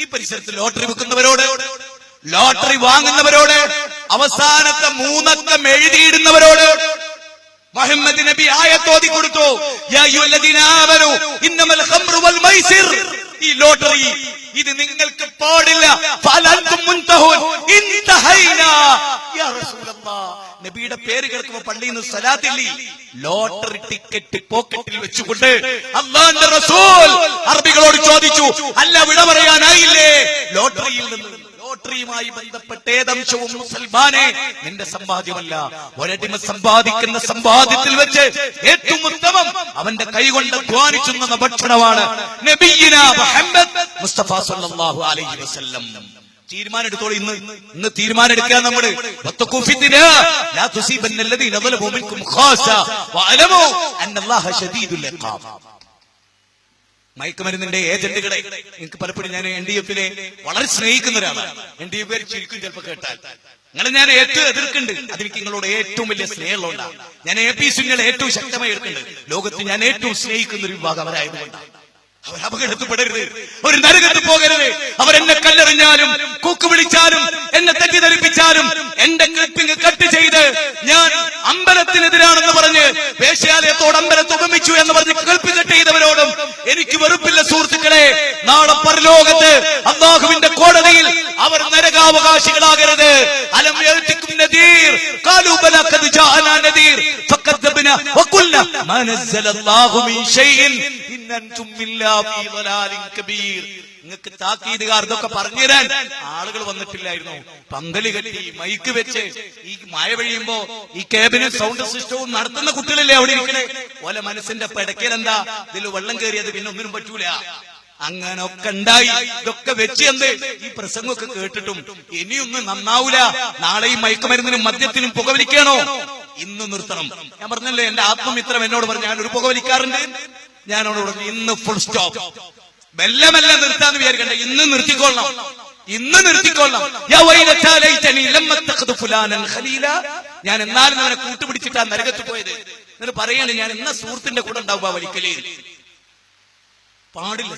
ഈ പരിസരത്ത് lottery വെക്കുന്നവരോട് lottery വാങ്ങുന്നവരോട് അവസാനത്തെ മൂന്നക്കം എഴുതിയിടുന്നവരോട് മുഹമ്മദ് നബി ആയത്തോതി കൊടുത്തു. ഈ ലോട്ടറി ഇത് നിങ്ങൾക്ക് പാടില്ല. നബിയുടെ പേര് കേൾക്കുമ്പോൾ പള്ളിയിൽ നിന്ന് സലാത്തില്ലേ. ലോട്ടറി ടിക്കറ്റ് പോക്കറ്റിൽ വെച്ചുകൊണ്ട് അള്ളാന്റെ റസൂൽ അറബികളോട് ചോദിച്ചു അല്ല വിട പറയാനായില്ലേ? ലോട്ടറിയിൽ നിന്ന് ലോട്ടറിയുമായി ബന്ധപ്പെട്ട ഏതംശവും മുസൽമാനെ നിന്റെ സമ്പാദ്യമല്ല. ഒരടിമ സമ്പാദിക്കുന്ന സമ്പാദ്യത്തിൽ വെച്ച് ഏറ്റവും ഉത്തമം അവന്റെ കൈകൊണ്ട് അധ്വാനിച്ചുന്ന ഭക്ഷണമാണ് തീരുമാനെടുത്തോളൂ മുഹമ്മദ് മുസ്തഫ സല്ലല്ലാഹു അലൈഹി വസല്ലം. തീരുമാനം ഇന്ന്. ഇന്ന് തീരുമാനം എടുക്കുക നമ്മൾ ലാ ഖാസ. ഇഖാബ്. മയക്കുമരുന്നിന്റെ ഏജന്റുകളെ. എനിക്ക് പലപ്പോഴും ഞാൻ എൻ ഡി എഫിനെ വളരെ സ്നേഹിക്കുന്ന ഒരാളാണ് എൻ ഡി എഫ് ചുരുക്കും ചിലപ്പോൾ കേട്ടാൽ. അങ്ങനെ ഞാൻ ഏറ്റവും എതിർക്കുന്നുണ്ട്. അതെനിക്ക് നിങ്ങളോട് ഏറ്റവും വലിയ സ്നേഹമുള്ളതാണ് ഞാൻ എ പി സിങ്ങളെ ഏറ്റവും ശക്തമായി എടുക്കുന്നുണ്ട് ലോകത്ത് ഞാൻ ഏറ്റവും സ്നേഹിക്കുന്ന ഒരു വിഭാഗം അവരായതുകൊണ്ടാണ് അവർ അപകടത്തിൽപ്പെടരുത്. ഒരു നരകത്ത് പോകരുത്. അവരെന്നെ കല്ലെറിഞ്ഞാലും കൂക്ക് വിളിച്ചാലും എന്നെ തെറ്റിദ്ധരിപ്പിച്ചാലും എന്റെ ക്ലിപ്പിംഗ് കട്ട് ചെയ്ത് ഞാൻ അമ്പലത്തിനെതിരാണെന്ന് പറഞ്ഞ് വേശ്യാലയത്തോട് അമ്പലത്തെ ഉപമിച്ചു എന്ന് പറഞ്ഞ് എനിക്ക് വെറുപ്പില്ല സുഹൃത്തുക്കളെ. നാളെ പരലോകത്ത് അള്ളാഹുവിന്റെ കോടതിയിൽ അവർ നരകാവകാശികളാകരുത്. അലം യഅതികും قالوا بلى قد جاءنا نذير فكذبنا وقلنا ما نزل الله من شيء إن അൻതും ഇല്ലാ في ضلال كبير നിങ്ങൾക്ക് താക്കീതുകാർ ഇതൊക്കെ പറഞ്ഞുതരാൻ ആളുകൾ വന്നിട്ടില്ലായിരുന്നു. പങ്കലി കെട്ടി മൈക്ക് വെച്ച്. ഈ മഴ പെയ്യുമ്പോ ഈ കേബിനും സൗണ്ട് സിസ്റ്റവും നടത്തുന്ന കുട്ടികളല്ലേ അവിടെ ഇരിക്കണേ? ഓലെ മനസ്സിന്റെ പെടക്കൽ എന്താ ഇതിൽ വെള്ളം കയറിയത് പിന്നെ ഒന്നിനും പറ്റൂല. അങ്ങനൊക്കെ ഉണ്ടായി. ഇതൊക്കെ വെച്ച് എന്ത്? ഈ പ്രസംഗമൊക്കെ കേട്ടിട്ടും ഇനിയൊന്നും നന്നാവൂല. നാളെ ഈ മയക്കുമരുന്നിനും മദ്യത്തിനും പുകവലിക്കണോ ഇന്ന് നിർത്തണം. ഞാൻ പറഞ്ഞല്ലേ എന്റെ ആത്മമിത്രം എന്നോട് പറഞ്ഞു ഞാൻ ഒരു പുകവലിക്കാറുണ്ട് ഞാൻ അവനോട് പറഞ്ഞു ഇന്ന് ഫുൾ സ്റ്റോപ്പ് മെല്ലെ മെല്ലെ നിർത്താന്ന് വിചാരിക്കണ്ട. ഇന്ന് നിർത്തിക്കൊള്ളണം. ഇന്ന് ഖലീല. ഞാൻ എന്നാലും അവനെ കൂട്ടുപിടിച്ചിട്ടാ നരകത്ത് പോയത്. എന്നിട്ട് പറയാണ് ഞാൻ എന്ന സുഹൃത്തിന്റെ കൂടെ ഉണ്ടാവുക വലിക്കലേ. പാടില്ല